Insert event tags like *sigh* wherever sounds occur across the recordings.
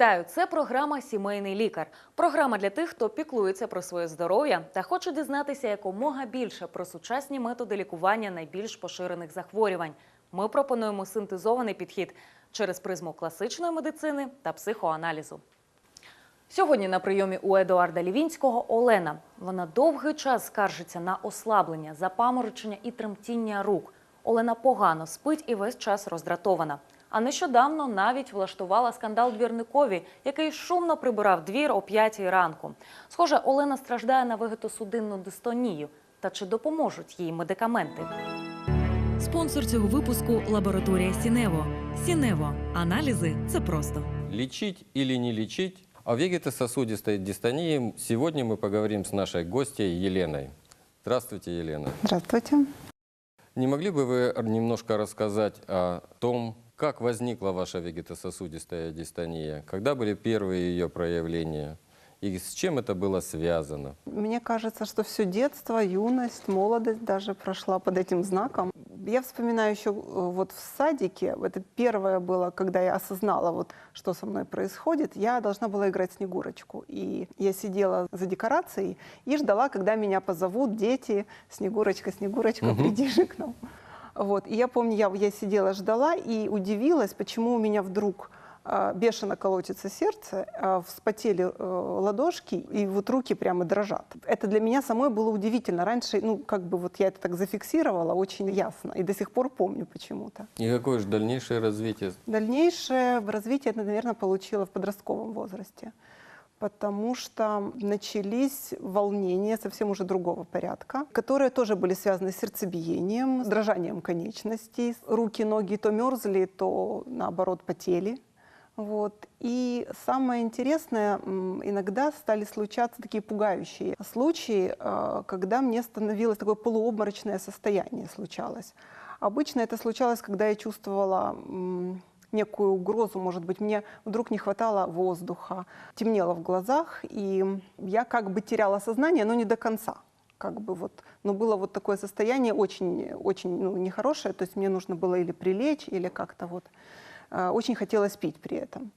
Вітаю! Це програма Сімейний лікар. Програма для тих, хто піклується про своє здоров'я та хоче дізнатися якомога більше про сучасні методи лікування найбільш поширених захворювань. Ми пропонуємо синтезований підхід через призму класичної медицини та психоаналізу. Сьогодні на прийомі у Едуарда Лівінського Олена. Вона довгий час скаржиться на ослаблення, запаморочення і тремтіння рук. Олена погано спить і весь час роздратована. А нещодавно навіть влаштувала скандал двірникові, який шумно прибирав двір о п'ятій ранку. Схоже, Олена страждає на вегетосудинну дистонію. Та чи допоможуть їй медикаменти? Спонсор цього випуску лабораторія Сінево. Сінево. Аналізи це просто. Лечить или не лечить? О вегетососудистой дистонии сегодня мы поговорим с нашей гостьей Еленой. Здравствуйте, Елена. Здравствуйте. Не могли бы вы немножко рассказать о том, как возникла ваша вегетососудистая дистония? Когда были первые ее проявления? И с чем это было связано? Мне кажется, что все детство, юность, молодость даже прошла под этим знаком. Я вспоминаю еще э, вот в садике, это первое было, когда я осознала, вот, что со мной происходит, я должна была играть Снегурочку. И я сидела за декорацией и ждала, когда меня позовут дети, Снегурочка, Снегурочка, Мгм. приди же к нам. Вот. И я помню, я, я сидела, ждала и удивилась, почему у меня вдруг а, бешено колотится сердце, а, вспотели э, ладошки, и вот руки прямо дрожат. Это для меня самой было удивительно. Раньше, ну, как бы вот я это так зафиксировала очень ясно, и до сих пор помню почему-то. И какое же дальнейшее развитие? Дальнейшее развитие это, наверное, получила в подростковом возрасте, потому что начались волнения совсем уже другого порядка, которые тоже были связаны с сердцебиением, с дрожанием конечностей. Руки, ноги то мерзли, то наоборот потели. Вот. И самое интересное, м, иногда стали случаться такие пугающие случаи, э, когда мне становилось такое полуобморочное состояние случалось. Обычно это случалось, когда я чувствовала м, некую угрозу, может быть, мне вдруг не хватало воздуха, темнело в глазах, и я как бы теряла сознание, но не до конца. Как бы вот, но было вот такое состояние очень, очень ну, нехорошее, то есть мне нужно было или прилечь, или как-то вот. Э, Очень хотелось пить при этом.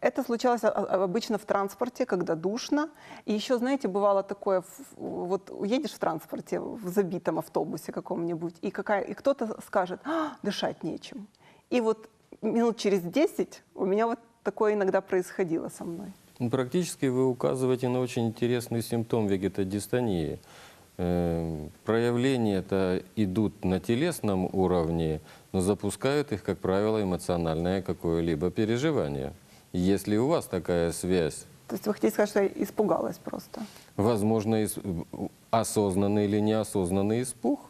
Это случалось обычно в транспорте, когда душно. И еще, знаете, бывало такое, вот уедешь в транспорте, в забитом автобусе каком-нибудь, и, какая, и кто-то скажет, «А, дышать нечем. И вот минут через 10 у меня вот такое иногда происходило со мной. Ну, Практически вы указываете на очень интересный симптом вегетодистонии. Э, Проявления это идут на телесном уровне, но запускают их, как правило, эмоциональное какое-либо переживание. Если у вас такая связь, То есть вы хотите сказать, что я испугалась просто? возможно, осознанный или неосознанный испуг,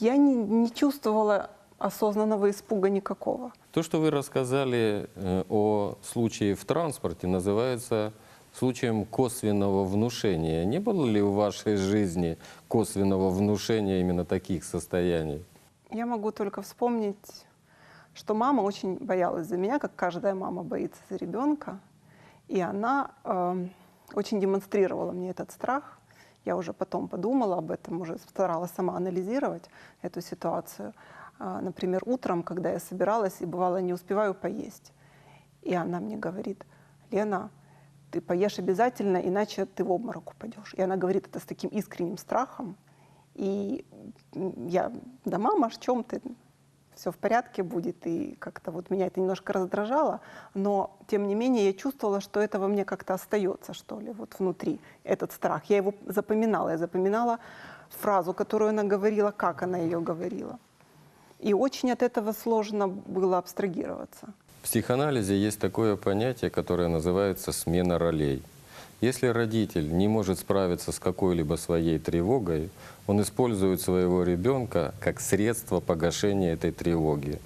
Я не, не чувствовала осознанного испуга никакого. то, что вы рассказали э, о случае в транспорте, называется случаем косвенного внушения. Не было ли в вашей жизни косвенного внушения именно таких состояний? Я могу только вспомнить, что мама очень боялась за меня, как каждая мама боится за ребенка. И она эм, очень демонстрировала мне этот страх. Я уже потом подумала об этом, уже старалась сама анализировать эту ситуацию. А, например, утром, когда я собиралась и бывало не успеваю поесть, и она мне говорит, Лена, ты поешь обязательно, иначе ты в обморок упадешь. И она говорит это с таким искренним страхом. И я, да мама, в чем ты? Все в порядке будет. И как-то вот меня это немножко раздражало. Но, тем не менее, я чувствовала, что это во мне как-то остается, что ли, вот внутри, этот страх. Я его запоминала. Я запоминала фразу, которую она говорила, как она ее говорила. И очень от этого сложно было абстрагироваться. В психоанализе есть такое понятие, которое называется смена ролей. Если родитель не может справиться с какой-либо своей тревогой, он использует своего ребенка как средство погашения этой тревоги.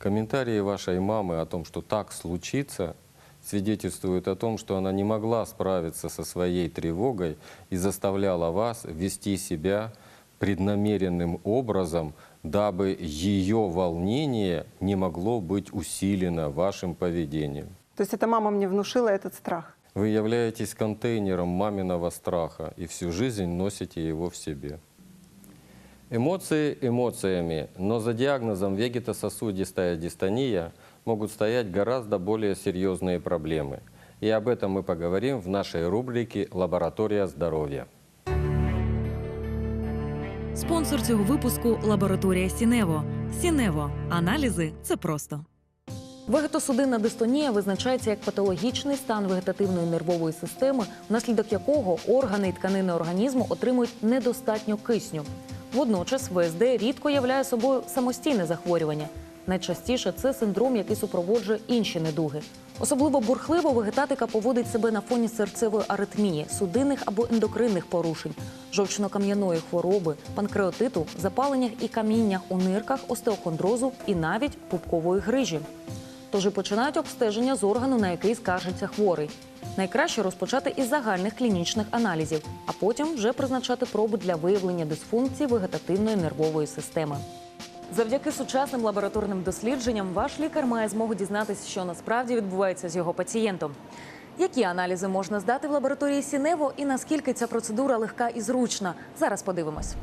Комментарии вашей мамы о том, что так случится, свидетельствуют о том, что она не могла справиться со своей тревогой и заставляла вас вести себя преднамеренным образом, дабы ее волнение не могло быть усилено вашим поведением. То есть эта мама мне внушила этот страх. Вы являетесь контейнером маминого страха и всю жизнь носите его в себе. Эмоции эмоциями, но за диагнозом вегетососудистая дистония могут стоять гораздо более серьезные проблемы. И об этом мы поговорим в нашей рубрике «Лаборатория здоровья». Спонсор цього випуску лабораторія Сінево. Сінево. Аналізи це просто. Вегетосудинна дистонія визначається як патологічний стан вегетативної нервової системи, внаслідок якого органи і тканини організму отримують недостатньо кисню. Водночас ВСД рідко являє собою самостійне захворювання. Найчастіше це синдром, який супроводжує інші недуги. Особливо бурхливо вегетатика поводить себе на фоні серцевої аритмії, судинних або ендокринних порушень, жовчно-кам'яної хвороби, панкреатиту, запаленнях і каміннях у нирках, остеохондрозу і навіть пупкової грижі. Тож і починають обстеження з органу, на який скаржиться хворий. Найкраще розпочати із загальних клінічних аналізів, а потім вже призначати проби для виявлення дисфункції вегетативної нервової системи. Завдяки сучасним лабораторним дослідженням ваш лікар має змогу дізнатися, що насправді відбувається з його пацієнтом. Які аналізи можна здати в лабораторії Сінево і наскільки ця процедура легка і зручна? Зараз подивимось.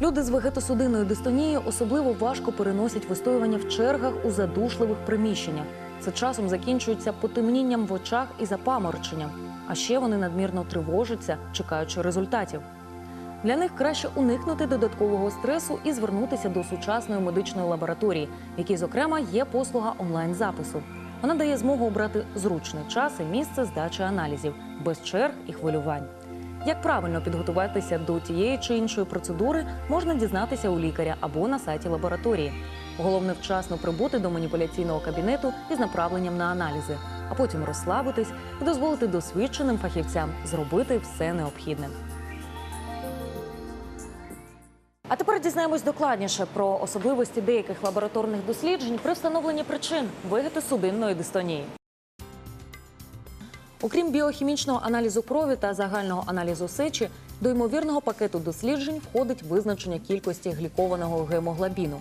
Люди з вегетосудинною дистонією особливо важко переносять вистоювання в чергах у задушливих приміщеннях. Це часом закінчується потемнінням в очах і запамороченням. А ще вони надмірно тривожаться, чекаючи результатів. Для них краще уникнути додаткового стресу і звернутися до сучасної медичної лабораторії, в якій, зокрема, є послуга онлайн-запису. Вона дає змогу обрати зручний час і місце здачі аналізів без черг і хвилювань. Як правильно підготуватися до тієї чи іншої процедури, можна дізнатися у лікаря або на сайті лабораторії. Головне вчасно прибути до маніпуляційного кабінету із направленням на аналізи, а потім розслабитись і дозволити досвідченим фахівцям зробити все необхідне. А тепер дізнаємось докладніше про особливості деяких лабораторних досліджень при встановленні причин вегетосудинної дистонії. Окрім біохімічного аналізу крові та загального аналізу сечі, до ймовірного пакету досліджень входить визначення кількості глікованого гемоглобіну.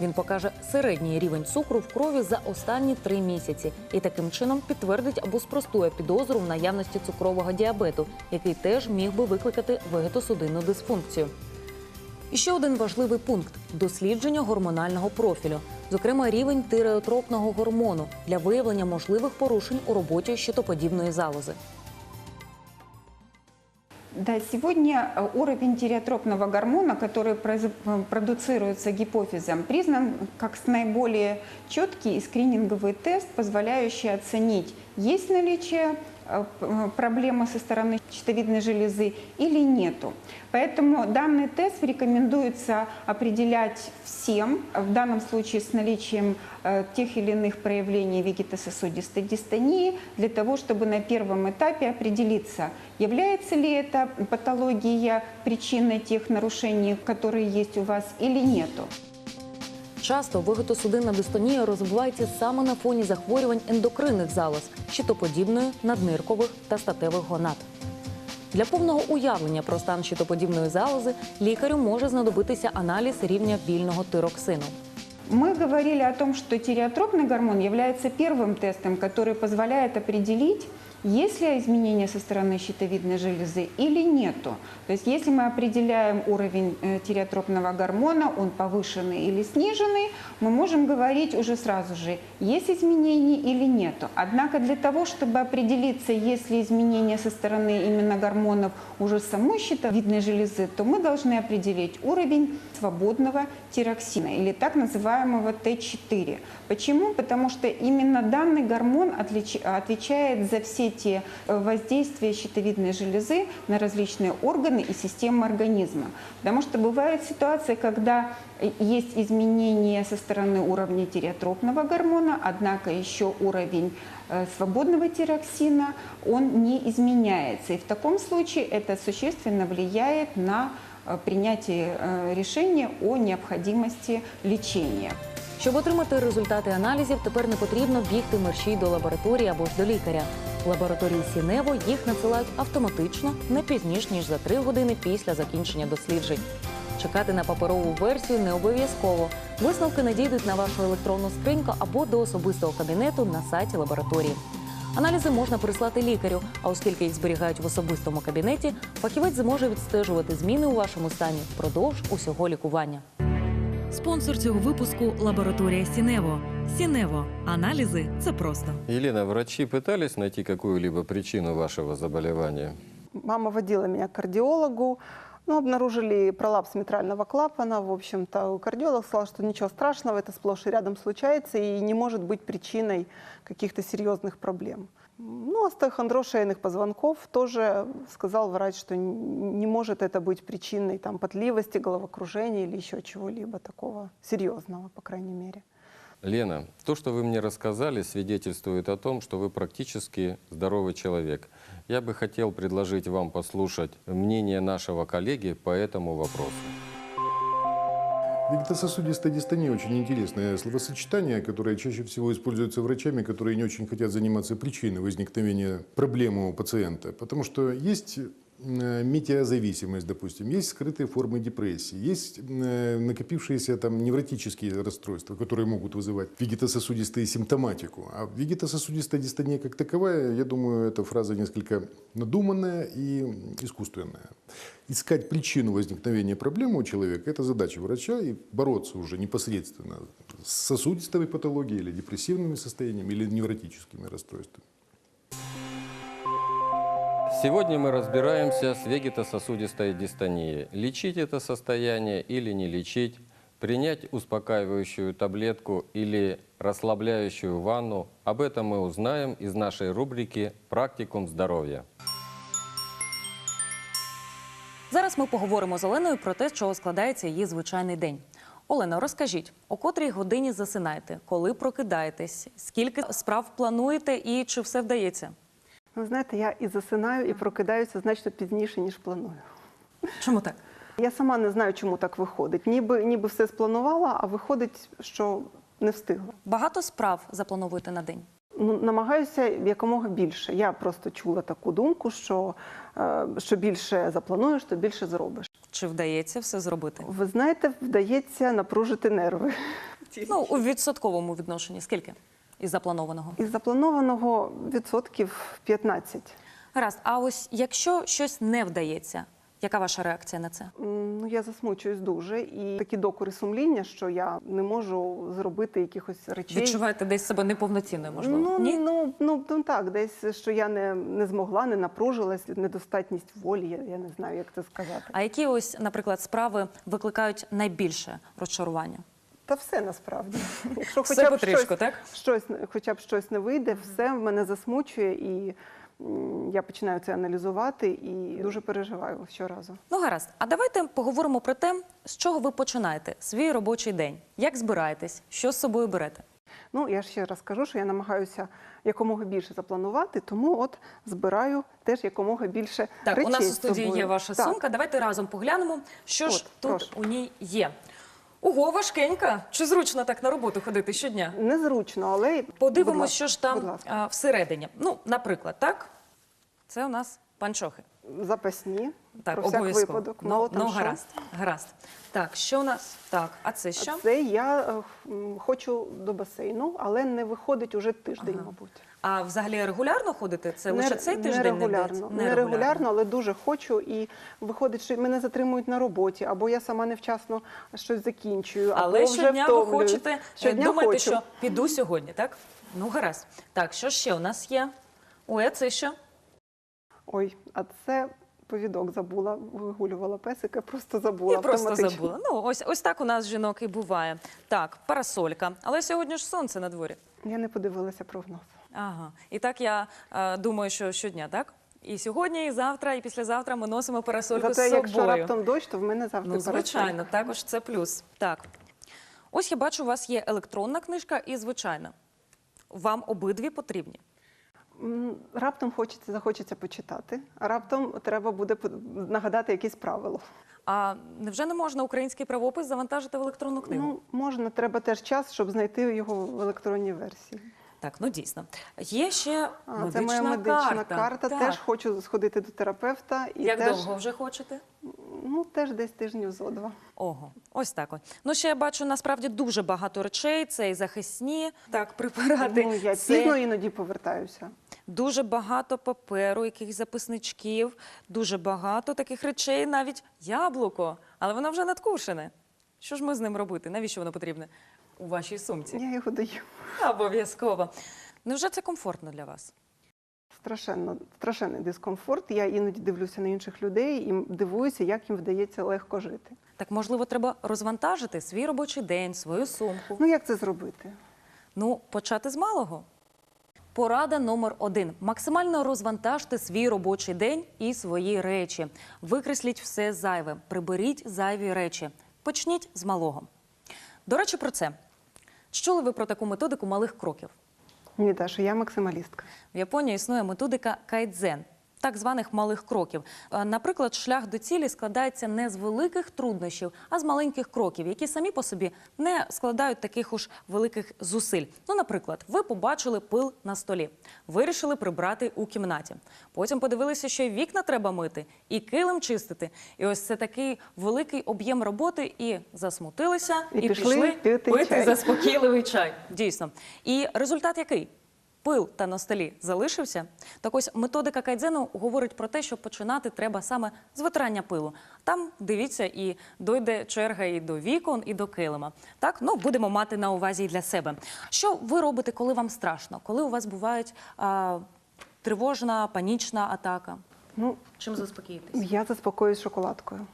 Він покаже середній рівень цукру в крові за останні три місяці і таким чином підтвердить або спростує підозру в наявності цукрового діабету, який теж міг би викликати вегетосудинну дисфункцію. І ще один важливий пункт дослідження гормонального профілю, зокрема рівень тиреотропного гормону для виявлення можливих порушень у роботі щитоподібної залози. Да, сегодня э, уровень тиреотропного гормона, который произ- э, продуцируется гипофизом, признан как с- наиболее четкий и скрининговый тест, позволяющий оценить, есть наличие э, п- проблемы со стороны щитовидной железы или нету. Поэтому данный тест рекомендуется определять всем, в данном случае с наличием э, тех или иных проявлений вегетососудистой дистонии, для того, чтобы на первом этапе определиться, является ли эта патология причиной тех нарушений, которые есть у вас, или нету. Часто вегетосудинна дистонія розвивається саме на фоні захворювань ендокринних залоз, щитоподібної, надниркових та статевих гонад. Для повного уявлення про стан щитоподібної залози лікарю може знадобитися аналіз рівня вільного тироксину. Мы говорили о том, что тиреотропный гормон является первым тестом, который позволяет определить, есть ли изменения со стороны щитовидной железы или нету. То есть если мы определяем уровень э, тиреотропного гормона, он повышенный или сниженный, мы можем говорить уже сразу же, есть изменения или нету. Однако для того, чтобы определиться, есть ли изменения со стороны именно гормонов уже самой щитовидной железы, то мы должны определить уровень свободного тироксина или так называемого Т4. Почему? Потому что именно данный гормон отвечает за все те э, воздействия щитовидной железы на различные органы и системы организма. Потому что бывает ситуация, когда э, есть изменения со стороны уровня тиреотропного гормона, однако еще уровень э, свободного тироксина, он не изменяется. И в таком случае это существенно влияет на э, принятие э, решения о необходимости лечения. Щоб отримати результати аналізів, тепер не потрібно бігти мерщій до лабораторії або ж до лікаря. Лабораторії Сінево їх надсилають автоматично не пізніш ніж за три години після закінчення досліджень. Чекати на паперову версію не обов'язково. Висновки надійдуть на вашу електронну скриньку або до особистого кабінету на сайті лабораторії. Аналізи можна прислати лікарю, а оскільки їх зберігають в особистому кабінеті, фахівець зможе відстежувати зміни у вашому стані впродовж усього лікування. Спонсор цього випуску лабораторія Сінево. Сінево. Аналізи це просто. Елена, врачи пытались найти какую-либо причину вашего заболевания? Мама водила меня к кардиологу, ну, обнаружили пролапс митрального клапана. В общем-то, кардиолог сказал, что ничего страшного, это сплошь и рядом случается и не может быть причиной каких-то серьезных проблем. Ну, остеохондроз шейных позвонков тоже сказал врач, что не может это быть причиной там, потливости, головокружения или еще чего-либо такого серьезного, по крайней мере. Лена, то, что вы мне рассказали, свидетельствует о том, что вы практически здоровый человек. Я бы хотел предложить вам послушать мнение нашего коллеги по этому вопросу. Вегетососудистая дистония очень интересное словосочетание, которое чаще всего используется врачами, которые не очень хотят заниматься причиной возникновения проблемы у пациента. Потому что есть э, метеозависимость, допустим, есть скрытые формы депрессии, есть э, накопившиеся там невротические расстройства, которые могут вызывать вегетососудистую симптоматику. А вегетососудистая дистония как таковая, я думаю, эта фраза несколько надуманная и искусственная. Искать причину возникновения проблемы у человека – это задача врача, и бороться уже непосредственно с сосудистой патологией или депрессивными состояниями, или невротическими расстройствами. Сегодня мы разбираемся с вегетососудистой дистонией. Лечить это состояние или не лечить, принять успокаивающую таблетку или расслабляющую ванну, об этом мы узнаем из нашей рубрики «Практикум здоровья». Зараз ми поговоримо з Оленою про те, з чого складається її звичайний день. Олено, розкажіть, о котрій годині засинаєте, коли прокидаєтесь, скільки справ плануєте і чи все вдається? Ви знаєте, я і засинаю, і прокидаюся значно пізніше, ніж планую. Чому так? Я сама не знаю, чому так виходить. Ніби, ніби все спланувала, а виходить, що не встигла. Багато справ заплановуєте на день. Ну, намагаюся якомога більше. Я просто чула таку думку, що, е, що більше заплануєш, то більше зробиш. Чи вдається все зробити? Ви знаєте, вдається напружити нерви. Ну, у відсотковому відношенні скільки із запланованого? Із запланованого відсотків 15. Гаразд, а ось якщо щось не вдається, яка ваша реакція на це? Ну, я засмучуюсь дуже. І такі докори сумління, що я не можу зробити якихось речей. Відчуваєте десь себе неповноцінною, можливо? Ну, Ні? ну, ну, ну так, десь що я не, не змогла, не напружилась, недостатність волі, я, я не знаю, як це сказати. А які ось, наприклад, справи викликають найбільше розчарування? Та все насправді. *laughs* Якщо Все хоча б потрішку, щось, так? щось, хоча б щось не вийде, все в мене засмучує, і я починаю це аналізувати і дуже переживаю щоразу. Ну, гаразд. А давайте поговоримо про те, з чого ви починаєте свій робочий день. Як збираєтесь, що з собою берете? Ну, я ще раз кажу, що я намагаюся якомога більше запланувати, тому от збираю теж якомога більше Так, речей у нас у студії собою. є ваша Так. сумка. Давайте разом поглянемо, що ж тут прошу. у ній є. Ого, важкенька. Чи зручно так на роботу ходити щодня? Незручно, але будь Подивимось, ласка, що ж там ласка. а, всередині. Ну, наприклад, так? Це у нас панчохи. запасні Так, про всяк обов'язково. випадок. Ну, Мало там ну що. гаразд, гаразд. Так, що у нас? Так, а це що? Це я е, м, хочу до басейну, але не виходить уже тиждень, Ага. мабуть. А взагалі регулярно ходите? Це Не- лише цей тиждень не нерегулярно, вдається? нерегулярно, але дуже хочу. І виходить, що мене затримують на роботі, або я сама невчасно щось закінчую. Але або вже щодня ви хочете е, щодня думаєте, хочу. що піду сьогодні, так? Ну, гаразд. Так, що ще у нас є? Ой, а це що? Ой, а це повідок забула, вигулювала песика, просто забула. Я просто забула. Ну, ось, ось так у нас жінок і буває. Так, парасолька. Але сьогодні ж сонце на дворі. Я не подивилася прогноз. Ага. І так я е, думаю, що щодня, так? І сьогодні, і завтра, і післязавтра ми носимо парасольку з Зате, собою. якщо раптом дощ, то в мене завжди Ну, парасолька. звичайно, також це плюс. Так. Ось я бачу, у вас є електронна книжка і звичайна. Вам обидві потрібні. М, Раптом хочеться, захочеться почитати, а раптом треба буде по- нагадати якісь правило. А невже не можна український правопис завантажити в електронну книгу? Ну, можна, треба теж час, щоб знайти його в електронній версії. Так, ну дійсно. Є ще А, медична це моя медична карта. карта. Так. Теж хочу сходити до терапевта. І Як теж, довго вже хочете? Ну, теж десь тижнів зо два. Ого, ось так от. Ну ще я бачу насправді дуже багато речей. Це і захисні так препарати. Ну, я це пізно іноді повертаюся. дуже багато паперу, якихось записничків, дуже багато таких речей, навіть яблуко, але воно вже надкушене. Що ж ми з ним робити? Навіщо воно потрібне у вашій сумці? Я його даю. Обов'язково. Невже це комфортно для вас? Страшенно, страшенний дискомфорт. Я іноді дивлюся на інших людей і дивуюся, як їм вдається легко жити. Так можливо, треба розвантажити свій робочий день, свою сумку. Ну як це зробити? Ну, почати з малого. Порада номер один: максимально розвантажте свій робочий день і свої речі. Викресліть все зайве, приберіть зайві речі. Почніть з малого. До речі, про це. Чи Чули ви про таку методику малих кроків? Ні, Даша, я максималістка. В Японії існує методика кайдзен, так званих малих кроків. Е, Наприклад, шлях до цілі складається не з великих труднощів, а з маленьких кроків, які самі по собі не складають таких уж великих зусиль. Ну, наприклад, ви побачили пил на столі, вирішили прибрати у кімнаті. Потім подивилися, що й вікна треба мити, і килим чистити. І ось це такий великий об'єм роботи, і засмутилися, І і, пішли пішли пити пити чай. заспокійливий чай. Дійсно. І результат який? Пил та на столі залишився. Так ось методика кайдзену говорить про те, що починати треба саме з витирання пилу. Там дивіться, і дойде черга і до вікон, і до килима. Так, ну будемо мати на увазі і для себе. Що ви робите, коли вам страшно? Коли у вас бувають а, тривожна, панічна атака? Ну, Чим заспокоїтесь? я заспокоююсь шоколадкою.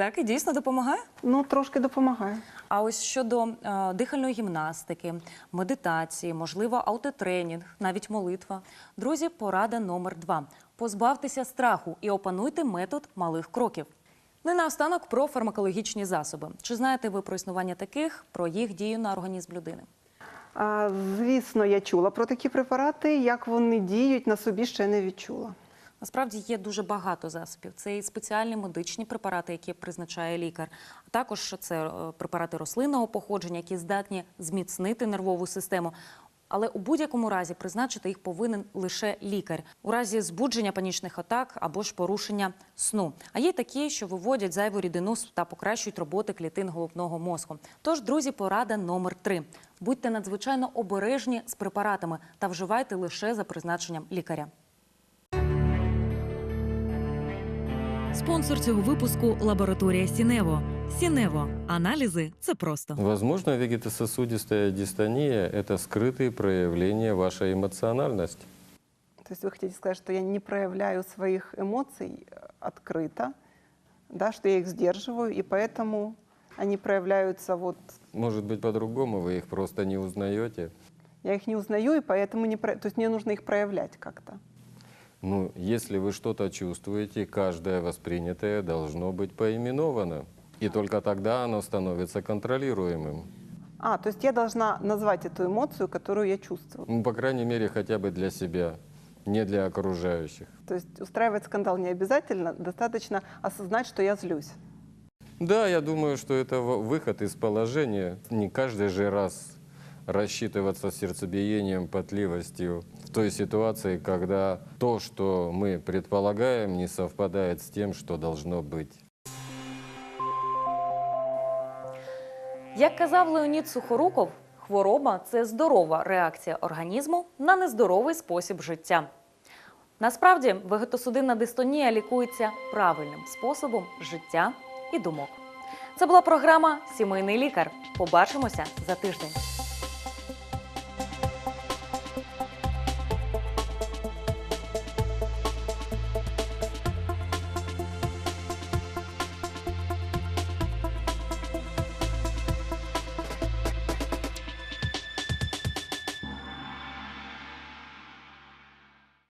Так і дійсно допомагає. Ну, трошки допомагає. А ось щодо е, дихальної гімнастики, медитації, можливо, аутотренінг, навіть молитва. Друзі, порада номер два: позбавтеся страху і опануйте метод малих кроків. І наостанок про фармакологічні засоби. Чи знаєте ви про існування таких, про їх дію на організм людини? А, звісно, я чула про такі препарати. Як вони діють, на собі ще не відчула. Насправді є дуже багато засобів. Це і спеціальні медичні препарати, які призначає лікар. А також це е, препарати рослинного походження, які здатні зміцнити нервову систему. Але у будь-якому разі призначити їх повинен лише лікар у разі збудження панічних атак або ж порушення сну. А є такі, що виводять зайву рідину та покращують роботи клітин головного мозку. Тож, друзі, порада номер три: будьте надзвичайно обережні з препаратами та вживайте лише за призначенням лікаря. Спонсор цього випуску лабораторія Сінево. Сінево. Аналізи це просто. Возможно, вегетососудистая дистония – это скрытые проявления вашей эмоциональности. То есть вы хотите сказать, что я не проявляю своих эмоций э, открыто, да, что я их сдерживаю, и поэтому они проявляются вот... Может быть, по-другому вы их просто не узнаете. Я их не узнаю, и поэтому не... про- То есть мне нужно их проявлять как-то. Ну, если вы что-то чувствуете, каждое воспринятое должно быть поименовано. И только тогда оно становится контролируемым. А, то есть я должна назвать эту эмоцию, которую я чувствую. Ну, по крайней мере, хотя бы для себя, не для окружающих. То есть устраивать скандал не обязательно, достаточно осознать, что я злюсь. Да, я думаю, что это выход из положения. Не каждый же раз рассчитываться сердцебиением, потливостью в той ситуации, когда то, что мы предполагаем, не совпадает с тем, что должно быть. Як казав Леонід Сухоруков, хвороба це здорова реакція організму на нездоровий спосіб життя. Насправді, вегетосудинна дистонія лікується правильним способом життя і думок. Це була програма Сімейний лікар. Побачимося за тиждень.